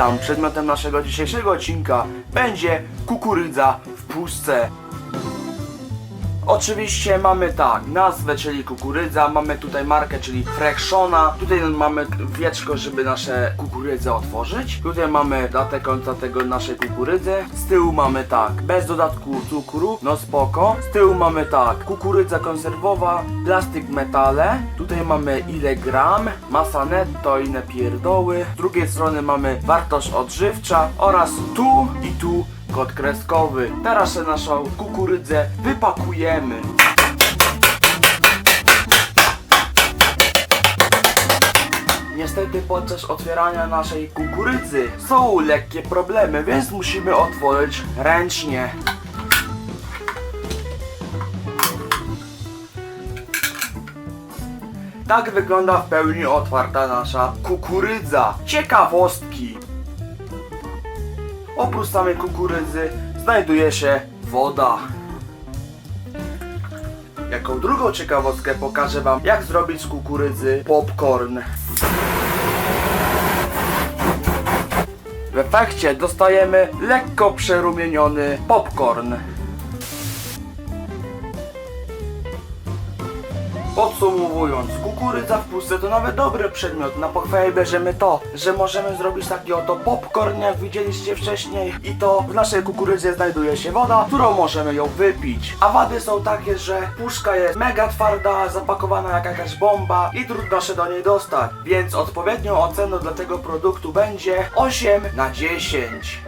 Witam, przedmiotem naszego dzisiejszego odcinka będzie kukurydza w puszce. Oczywiście mamy tak, nazwę, czyli kukurydza, mamy tutaj markę, czyli Freshona, tutaj mamy wieczko, żeby nasze kukurydzę otworzyć, tutaj mamy datę końca tego naszej kukurydzy, z tyłu mamy tak, bez dodatku cukru, no spoko, z tyłu mamy tak, kukurydza konserwowa, plastyk metale, tutaj mamy ile gram, masa netto, inne pierdoły, z drugiej strony mamy wartość odżywcza oraz tu i tu kod kreskowy. Teraz naszą kukurydzę wypakujemy. Niestety podczas otwierania naszej kukurydzy są lekkie problemy, więc musimy otworzyć ręcznie. Tak wygląda w pełni otwarta nasza kukurydza. Ciekawostki. Oprócz samej kukurydzy znajduje się woda. Jako drugą ciekawostkę pokażę wam jak zrobić z kukurydzy popcorn. W efekcie dostajemy lekko przerumieniony popcorn. Podsumowując, kukurydza w puszce to nawet dobry przedmiot. Na pochwałę bierzemy to, że możemy zrobić taki oto popcorn, jak widzieliście wcześniej. I to w naszej kukurydzie znajduje się woda, którą możemy ją wypić. A wady są takie, że puszka jest mega twarda, zapakowana jak jakaś bomba i trudno się do niej dostać. Więc odpowiednią oceną dla tego produktu będzie 8 na 10.